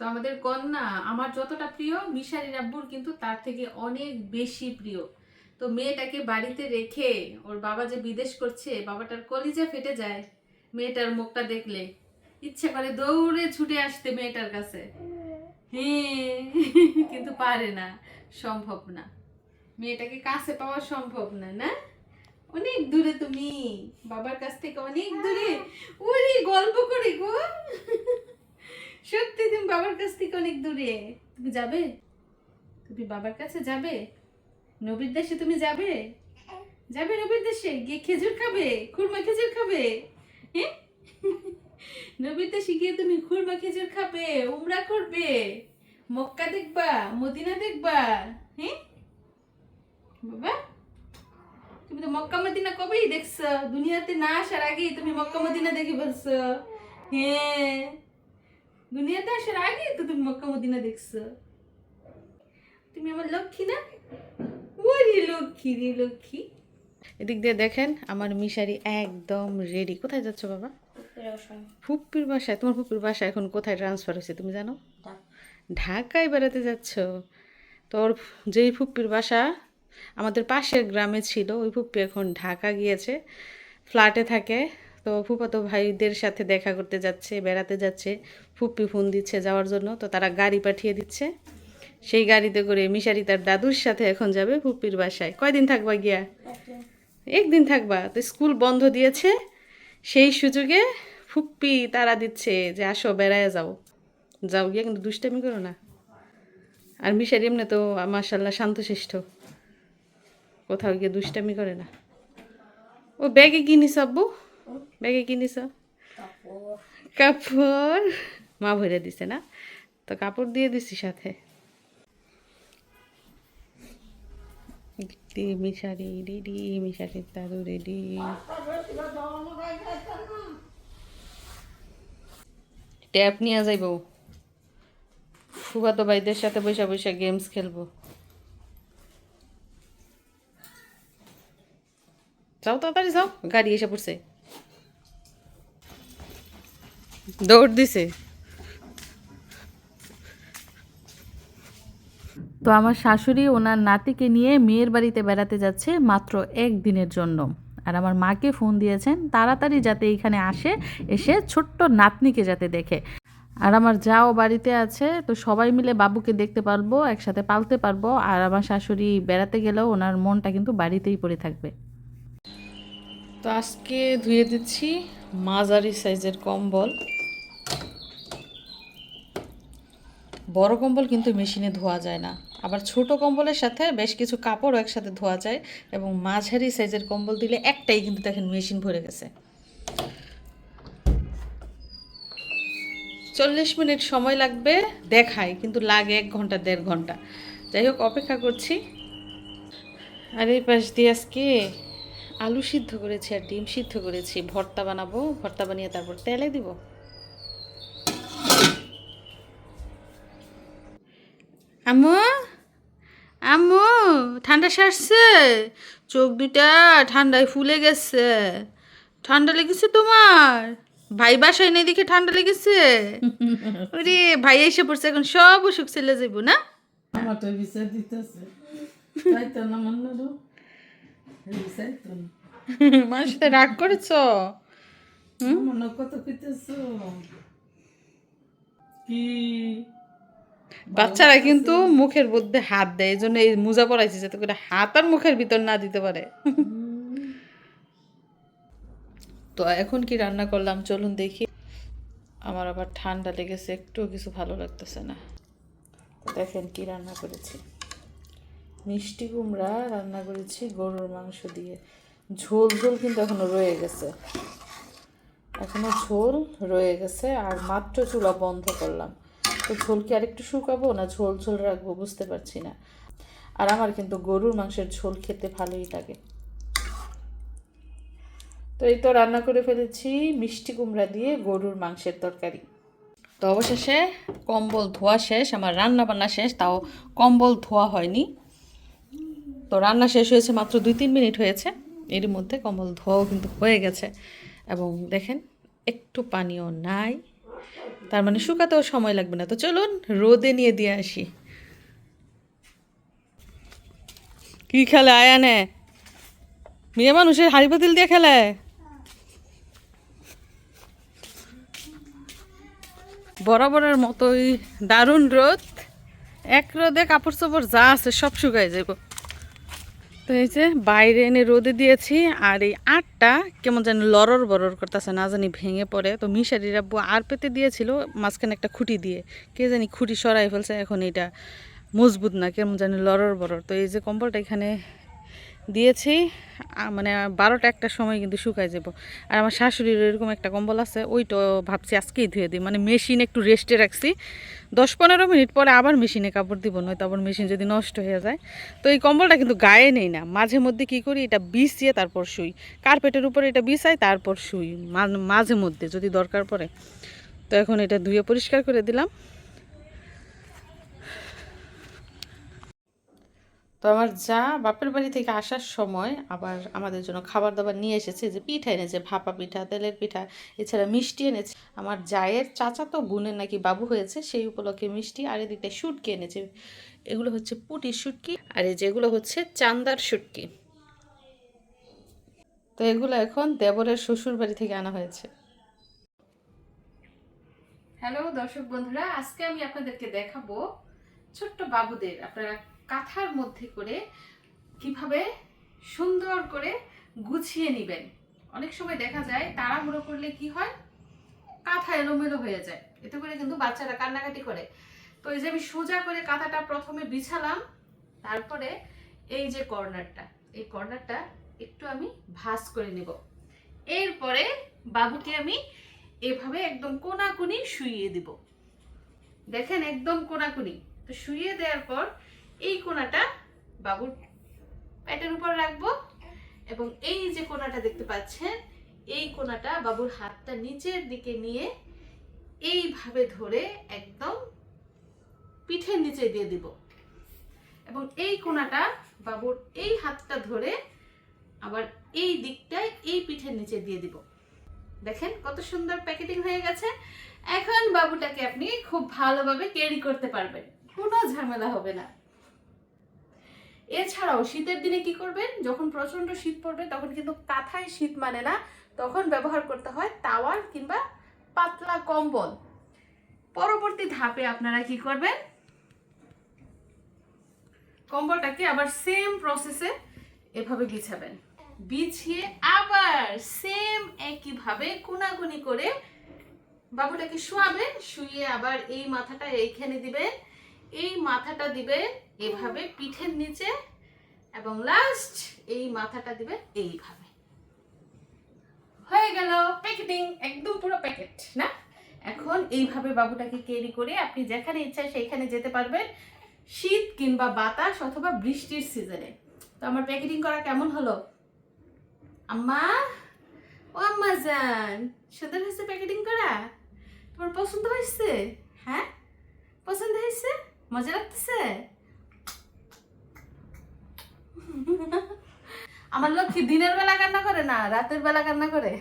তো আমাদের কন্যা, আমার যতটা প্রিয় মিশারি রাব্বুর কিন্তু তার থেকে অনেক বেশি প্রিয়। তো মেয়েটাকে বাড়িতে রেখে ওর বাবা যে বিদেশ করছে, বাবাটার কলিজা ফেটে যায় মেয়েটার মুখটা দেখলে। ইচ্ছে করে দৌড়ে ছুটে আসতে মেয়েটার কাছে। হ্যাঁ কিন্তু পারে না, সম্ভব না। মেয়েটাকে কাছে পাওয়া সম্ভব না না? অনেক দূরে তুমি, বাবার কাছ থেকে অনেক দূরে। ওরে গল্প করে গো। সত্যি, তুমি বাবার কাছ থেকে অনেক দূরে। তুমি যাবে? তুমি বাবার কাছে যাবে? নবীর দেশে তুমি যাবে? যাবে নবীর দেশে? গিয়ে খেজুর খাবে? খুরমা খেজুর খাবে? নবীর দেশে গিয়ে তুমি খুরমা খেজুর খাবে, উমরা করবে। মক্কা দেখবা, মদিনা দেখবা হ্যাঁ বাবা, তুমি তো মক্কা মদিনা কবেই দেখছ? দুনিয়াতে না আসার আগেই তুমি মক্কা মদিনা দেখে বলছো হ্যাঁ। দুনিয়াতে আসার আগেই তো তুমি মক্কা মদিনা দেখছ। তুমি আমার লক্ষ্মী না? ওরে লক্ষ্মী রে লক্ষ্মী। এদিক দিয়ে দেখেন আমার মিশারি একদম রেডি কোথায় যাচ্ছ বাবা? ফুপ্পির বাসায়। তোমার ফুপ্পির বাসা এখন কোথায় ট্রান্সফার হয়েছে তুমি জানো? ঢাকায় বেড়াতে যাচ্ছ? তোর যেই ফুপ্পির বাসা আমাদের পাশের গ্রামে ছিল ওই ফুপ্পি এখন ঢাকা গিয়েছে। ফ্ল্যাটে থাকে। তো ফুপাতো ভাইদের সাথে দেখা করতে যাচ্ছে, বেড়াতে যাচ্ছে। ফুপ্পি ফোন দিচ্ছে যাওয়ার জন্য, তো তারা গাড়ি পাঠিয়ে দিচ্ছে। সেই গাড়িতে করে মিশারি তার দাদুর সাথে এখন যাবে ফুপ্পির বাসায়। কয়দিন থাকবা গিয়া? একদিন থাকবা। তো স্কুল বন্ধ দিয়েছে, সেই সুযোগে ফুপ্পি তারা দিচ্ছে যে আসো বেড়ায় যাও। যাও গিয়ে কিন্তু দুষ্টামি করো না। আর মিশারি এমনি তো মার্শাল্লাহ শান্তশিষ্ট। কোথাও গিয়ে দুষ্টামি করে না। ও ব্যাগে কি নিস আব্বু? ব্যাগে কি নিস কাপড়। মা ভরে দিছে না? তো কাপড় দিয়ে দিছি সাথে। মিশারি রেডি মিশারির দাদু রেডি ট্যাপ নিয়ে যাইব। ফুফাতো ভাইদের সাথে বসে বসে গেমস খেলব। যাও তাড়াতাড়ি যাও গাড়ি এসে পড়ছে। দৌড় দিছে। তো আমার শাশুড়ি ওনার নাতিকে নিয়ে মেয়ের বাড়িতে বেড়াতে যাচ্ছে মাত্র এক দিনের জন্য। আর আমার মাকে ফোন দিয়েছেন তাড়াতাড়ি যাতে এইখানে আসে এসে ছোট্ট নাতনিকে যাতে দেখে। আর আমার যাও বাড়িতে আছে তো সবাই মিলে বাবুকে দেখতে পারব একসাথে পালতে পারব। আর আমার শাশুড়ি বেড়াতে গেলেও ওনার মনটা কিন্তু বাড়িতেই পড়ে থাকবে। তো আজকে ধুয়ে দিচ্ছি মাঝারি সাইজের কম্বল। বড় কম্বল কিন্তু মেশিনে ধোয়া যায় না। আবার ছোট কম্বলের সাথে বেশ কিছু কাপড়ও একসাথে ধোয়া যায় এবং মাঝারি সাইজের কম্বল দিলে একটাই কিন্তু দেখেন মেশিন ভরে গেছে। চল্লিশ মিনিট সময় লাগবে দেখায়, কিন্তু লাগে এক ঘণ্টা, দেড় ঘণ্টা। যাই হোক, অপেক্ষা করছি। আর এই পাশ দিয়ে আজকে আলু সিদ্ধ করেছি আর ডিম সিদ্ধ করেছি। ভর্তা বানাবো, ভর্তা বানিয়ে তারপর তেলে দিব। আম্মু? আম্মু ঠান্ডা সারছে? চোখ দুটা ঠান্ডায় ফুলে গেছে। ঠান্ডা লেগেছে তোমার? ভাই বাসায় নেই দেখে ঠান্ডা লেগেছে? ওরে ভাই এসে পড়ছে এখন সব অসুখ ছেলে যাইব না? মনে মানুষ রাগ করেছ? কত কি বাচ্চারা কিন্তু মুখের মধ্যে হাত দেয় এই জন্য এই মোজা পরাইছে যাতে করে হাত আর মুখের ভিতর না দিতে পারে। তো এখন কি রান্না করলাম? চলুন দেখি। আমার আবার ঠান্ডা লেগেছে একটু কিছু ভালো লাগতেছে না। দেখেন কি রান্না করেছি। মিষ্টি কুমড়া রান্না করেছি গরুর মাংস দিয়ে। ঝোল ঝোল কিন্তু এখনও রয়ে গেছে। এখনও ঝোল রয়ে গেছে আর মাত্র চুলা বন্ধ করলাম। তো ঝোল কি আরেকটু শুকাবো না ঝোল ঝোল রাখব বুঝতে পারছি না। আর আমার কিন্তু গরুর মাংসের ঝোল খেতে ভালোই লাগে। তো এই তো রান্না করে ফেলেছি মিষ্টি কুমড়া দিয়ে গরুর মাংসের তরকারি। তো অবশেষে কম্বল ধোয়া শেষ, আমার রান্না বান্না শেষ, তাও কম্বল ধোয়া হয়নি। তো রান্না শেষ হয়েছে মাত্র দুই তিন মিনিট হয়েছে। এর মধ্যে কম্বল ধোয়াও কিন্তু হয়ে গেছে। এবং দেখেন একটু পানিও নাই। তার মানে শুকাতেও সময় লাগবে না। তো চলুন, রোদে নিয়ে দিয়ে আসি। কি খেলে আয়া নে মেয়ে মানুষের হাড়ি পাতিল দিয়ে খেলে? বরাবরের মতোই দারুণ রোদ। এক রোদে কাপড় চোপড় যা আছে সব শুকাই যাব তো এই যে বাইরে এনে রোদে দিয়েছি আর এই আটটা কেমন জানি লরর বরর করতেছে, না জানি ভেঙে পড়ে। তো মিশারির আব্বু আর পেতে দিয়েছিল, মাঝখানে একটা খুঁটি দিয়ে। কে জানি খুঁটি সরাই ফেলছে, এখন এটা মজবুত না, কেমন জানি লরর বরর। তো এই যে কম্বলটা এখানে দিয়েছি মানে বারোটা একটা সময় কিন্তু শুকায় যাব। আর আমার শাশুড়ির এরকম একটা কম্বল আছে ওইটা ভাবছি আজকেই ধুয়ে দিই। মানে মেশিন একটু রেস্টে রাখছি। দশ পনেরো মিনিট পরে আবার মেশিনে কাপড় দিব, নয়তো আবার মেশিন যদি নষ্ট হয়ে যায়। তো এই কম্বলটা কিন্তু গায়ে নেই না। মাঝে মধ্যে কি করি, এটা বিছিয়ে তারপর শুই। কার্পেটের উপরে এটা বিছাই তারপর শুই। মাঝে মধ্যে যদি দরকার পড়ে। তো এখন এটা ধুয়ে পরিষ্কার করে দিলাম। তো আমার যা বাপের বাড়ি থেকে আসার সময় আবার আমাদের জন্য খাবার দাবার নিয়ে এসেছে, যে পিঠা এনেছে, ভাপা পিঠা, তেলের পিঠা, এছাড়া মিষ্টি এনেছে। আমার জায়ের চাচা তো বোনের নাকি বাবু হয়েছে, সেই উপলক্ষে মিষ্টি আর এদিকটা শুটকি এনেছে। এগুলো হচ্ছে পুটির শুটকি আর এই যেগুলো হচ্ছে চান্দার শুটকি। তো এগুলো এখন দেবরের শ্বশুর বাড়ি থেকে আনা হয়েছে। হ্যালো দর্শক বন্ধুরা, আজকে আমি আপনাদেরকে দেখাবো ছোট্ট বাবুদের। আপনারা কাঁথার মধ্যে করে কীভাবে সুন্দর করে গুছিয়ে নেবেন। অনেক সময় দেখা যায় তাড়াহুড়ো করলে কি হয়? কাঁথা এলোমেলো হয়ে যায়। এতে করে কিন্তু বাচ্চারা কান্নাকাটি করে। তো এই যে আমি সোজা করে কাঁথাটা প্রথমে বিছালাম, তারপরে এই যে কর্নারটা, এই কর্নারটা একটু আমি ভাঁজ করে নেব। এরপরে বাবুকে আমি এভাবে একদম কোনাকুনি শুইয়ে দিব। দেখেন একদম কোনাকুনি। তো শুইয়ে দেওয়ার পর এই কোনাটা বাবুর পেটের উপর রাখব। এবং এই যে কোনাটা দেখতে পাচ্ছেন, এই কোনাটা বাবুর হাতটা নিচের দিকে নিয়ে এইভাবে ধরে একদম পিঠের নিচে দিয়ে দিব। এবং এই কোনাটা বাবুর এই হাতটা ধরে আবার এই দিকটায় এই পিঠের নিচে দিয়ে দিব। দেখেন কত সুন্দর প্যাকেটিং হয়ে গেছে। এখন বাবুটাকে আপনি খুব ভালোভাবে ক্যারি করতে পারবেন। কোনো ঝামেলা হবে না। এছাড়াও শীতের দিনে কি করবেন? যখন প্রচণ্ড শীত পড়বে, তখন কিন্তু কাঁথায় শীত মানে না, তখন ব্যবহার করতে হয় তাওয়ার কিংবা পাতলা কম্বল। পরবর্তী ধাপে আপনারা কি করবেন? কম্বলটাকে আবার সেম প্রসেসে এভাবে বিছাবেন বিছিয়ে আবার সেম একইভাবে কোনাকুনি করে বাবুটাকে শোয়াবেন শুয়ে আবার এই মাথাটা এইখানে দিবেন। এই মাথাটা দিবে এভাবে পিঠের নিচে এবং লাস্ট এই মাথাটা দিবে এইভাবে। হয়ে গেল প্যাকেটিং, একদম পুরো প্যাকেট, না? এখন এইভাবে বাবুটাকে ক্যারি করে আপনি যেখানে ইচ্ছা সেইখানে যেতে পারবেন, শীত কিংবা বাতাস অথবা বৃষ্টির সিজনে তো আমার প্যাকেটিং করা কেমন হলো? আম্মা, ও আম্মা জান, সুন্দর হয়েছে প্যাকেটিং করা? তোমার পছন্দ হয়েছে? হ্যাঁ? পছন্দ হয়েছে? মজা লাগতেছে আমার লক্ষ্মী দিনের বেলা কান্না করে না, রাতের বেলা কান্না করে?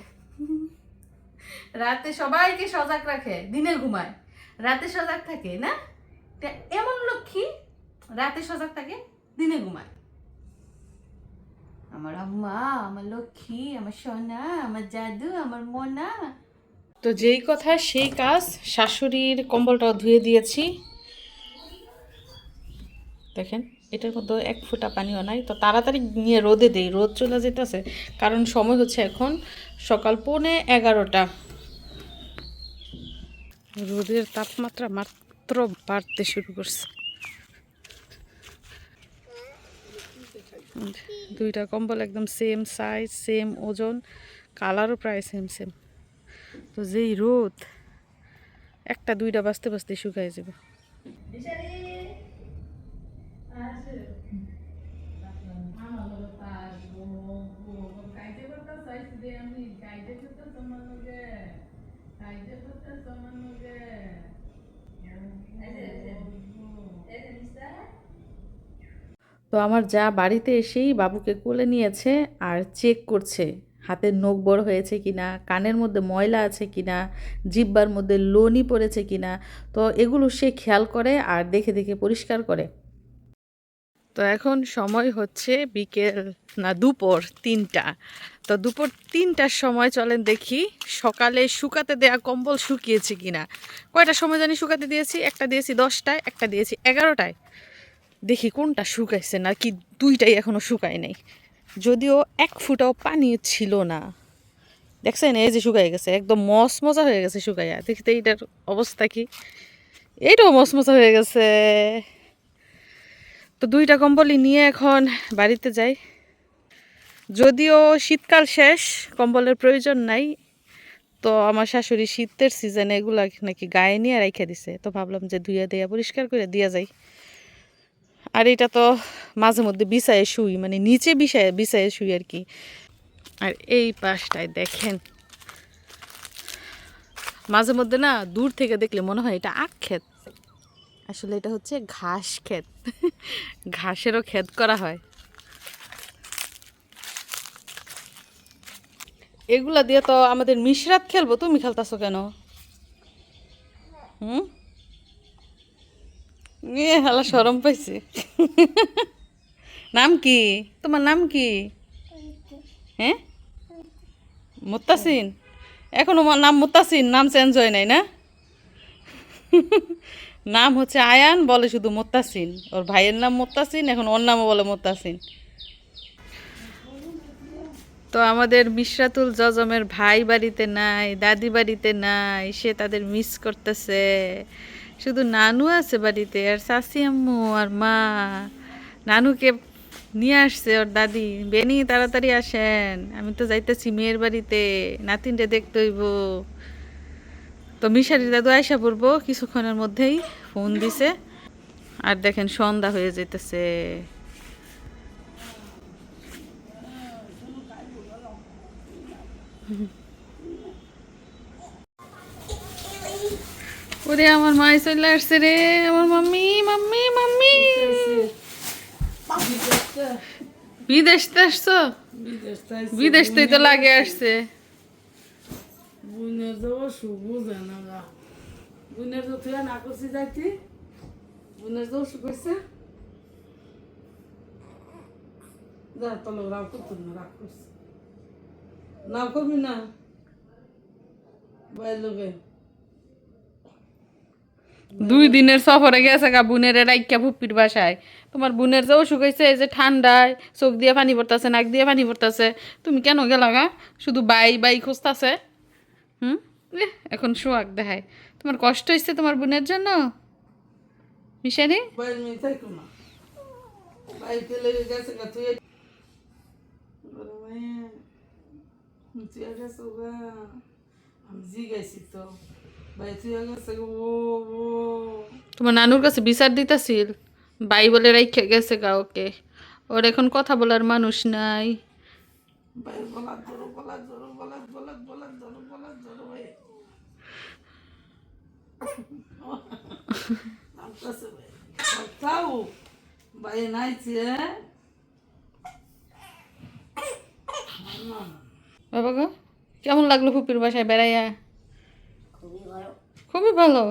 রাতে সবাইকে সজাগ রাখে, দিনে ঘুমায়। রাতে সজাগ থাকে, না? এমন লক্ষ্মী, রাতে সজাগ থাকে, দিনে ঘুমায়। আমার আম্মা, আমার লক্ষ্মী, আমার সোনা, আমার জাদু, আমার মোনা। তো যেই কথা, সেই কাজ শাশুড়ির কম্বলটাও ধুয়ে দিয়েছি। দেখেন, এটার মধ্যে এক ফোঁটা পানিও নাই। তো তাড়াতাড়ি নিয়ে রোদে দেই, রোদ চলে যেতেছে। কারণ সময় হচ্ছে এখন সকাল পৌনে এগারোটা। রোদের তাপমাত্রা মাত্র বাড়তে শুরু করছে। দুইটা কম্বল একদম সেম সাইজ সেম ওজন কালারও প্রায় সেম সেম তো যেই রোদ, একটা দুইটা বাঁচতে বাঁচতে শুকায় যাবে। তো আমার যা বাড়িতে এসেই বাবুকে কোলে নিয়েছে আর চেক করছে হাতের নখ বড় হয়েছে কিনা, কানের মধ্যে ময়লা আছে কিনা, জিব্বার মধ্যে লোনি পড়েছে কিনা, তো এগুলো সে খেয়াল করে আর দেখে দেখে পরিষ্কার করে। তো এখন সময় হচ্ছে বিকেল, না দুপুর তিনটা। তো দুপুর তিনটার সময় চলেন দেখি সকালে শুকাতে দেয়া কম্বল শুকিয়েছে কিনা। কয়টা সময় জানি শুকাতে দিয়েছি? একটা দিয়েছি দশটায়, একটা দিয়েছি এগারোটায়। দেখি কোনটা শুকাইছে না কি দুইটাই এখনও শুকায় নাই। যদিও এক ফুটাও পানি ছিল না। দেখছেন, এই যে শুকাই গেছে, একদম মস মজা হয়ে গেছে শুকাইয়া। দেখতে এইটার অবস্থা কি? এইটাও মস মজা হয়ে গেছে। তো দুইটা কম্বলই নিয়ে এখন বাড়িতে যাই। যদিও শীতকাল শেষ, কম্বলের প্রয়োজন নাই, তো আমার শাশুড়ি শীতের সিজনে এগুলা নাকি গায়ে নিয়ে রাইখা দিছে। তো ভাবলাম যে ধুইয়া দেয়া পরিষ্কার করে দিয়া যাই। আর এটা তো মাঝে মধ্যে বিছায়ে শুই মানে নিচে বিছায়, বিছায়ে শুই আর কি। আর এই পাশটায় দেখেন। মাঝে মধ্যে না দূর থেকে দেখলে মনে হয় এটা আখ ক্ষেত। আসলে এটা হচ্ছে ঘাস ক্ষেত। ঘাসেরও ক্ষেত করা হয়। এগুলা দিয়ে তো আমাদের মিশরাত খেলব, তুমি খেলতাছো কেন? হুম? এ, হালা সরম পাইছে। নাম কি? তোমার নাম কি? হ্যাঁ? মুত্তাসিন? এখনও আমার নাম মুত্তাসিন, নাম চেঞ্জ হয় নাই, না? নাম হচ্ছে আয়ান, বলে শুধু মোত্তাসিন। ওর ভাইয়ের নাম মোত্তাসিন, এখন ওর নামও বলে মোত্তাসিন। তো আমাদের মিশরাতুল জজমের ভাই বাড়িতে নাই, দাদি বাড়িতে নাই, সে তাদের মিস করতেছে। শুধু নানু আছে বাড়িতে, আর শাশি আম্মু, আর মা। নানুকে নিয়ে আসছে ওর দাদি। বেনি, তাড়াতাড়ি আসেন। আমি তো যাইতেছি মেয়ের বাড়িতে। নাতিনটা দেখতে হইব। তো মিশারি দাদু আয়সা পড়ব কিছুক্ষণের মধ্যেই, ফোন দিছে। আর দেখেন সন্ধ্যা হয়ে যেতেছে ওরে আমার মাই চলে আসছে রে, আমার মাম্মি মাম্মি মাম্মি। বিদেশ থেকে আসছো? বিদেশ তো লাগে আসছে। বুনের যাব সুখ, বুঝে না গা। বুনের তো তুই না করছি যাইতি? বুনের করতো না, রাগ নাও করবি না? বাইর লোকে দুই দিনের সফরে গেছে গা বোনের রাইকা ফুপির বাসায়। তোমার বোনের যে অসুখ হয়েছে এই যে ঠান্ডায় চোখ দিয়ে পানি পড়তেছে নাক দিয়ে পানি পড়তেছে তুমি কেন গেলা গা? শুধু বাই বাই খুঁজতেছে? হুম? এখন সোয়াগ দেখায়। তোমার কষ্ট হয়েছে তোমার বোনের জন্য? মিশারি? বাইর মেয়ে থাকো না। বাইতে লেগে গেছে গা তুই বলে, মায়া, তুই গেছো গা। আমি জিগাইছি তো। তোমার নানুর কাছে বিচার দিতেছিল বাই বলে রাইখা গেছে গা ওকে ওর এখন কথা বলার মানুষ নাই। বাবা গো কেমন লাগল ফুপির বাসায় বেড়াইয়া? খুবই ভালো।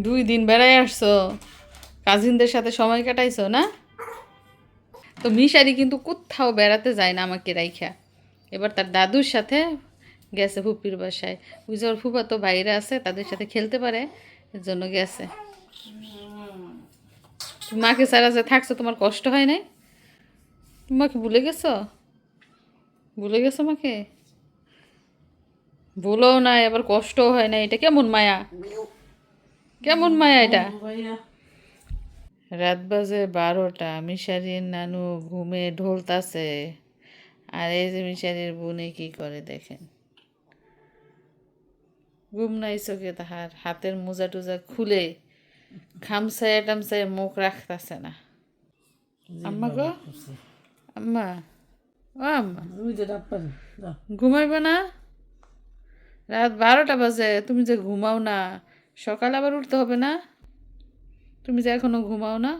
দুই দিন বেড়াই আসছো। কাজিনদের সাথে সময় কাটাইছো না? তো মিশারি কিন্তু কোথাও বেড়াতে যায় না আমাকে রাইখা। এবার তার দাদুর সাথে গেছে ফুপির বাসায়। যে ওর ফুপা তো বাইরে আছে, তাদের সাথে খেলতে পারে, এর জন্য গেছে। মাকে সারা যে থাকছো, তোমার কষ্ট হয় নাই? মাকে ভুলে গেছো? ভুলে গেছো মাকে? ভুলো না এবার কষ্টও হয় না এটা। কেমন মায়া? কেমন মায়া এটা? রাত বাজে বারোটা মিশারির নানু ঘুমে ঢোলতাছে। আর এই যে মিশারির বোনে কি করে দেখেন? ঘুম নাই চোখে তাহার হাতের মোজা টুজা খুলে খামসায় টামসায় মুখ রাখতেছে না। আম্মা গো? আম্মা? ও আম্মা? ঘুমাইবে না? রাত বারোটা বাজে, তুমি যে ঘুমাও না, সকাল আবার উঠতে হবে না? তুমি যে এখনও ঘুমাও না?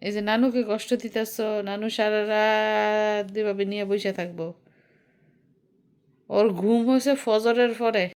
এই যে নানুকে কষ্ট দিতেছ, নানু সারা রাত এভাবে নিয়ে বসে থাকব। ওর ঘুম হয়েছে ফজরের পরে।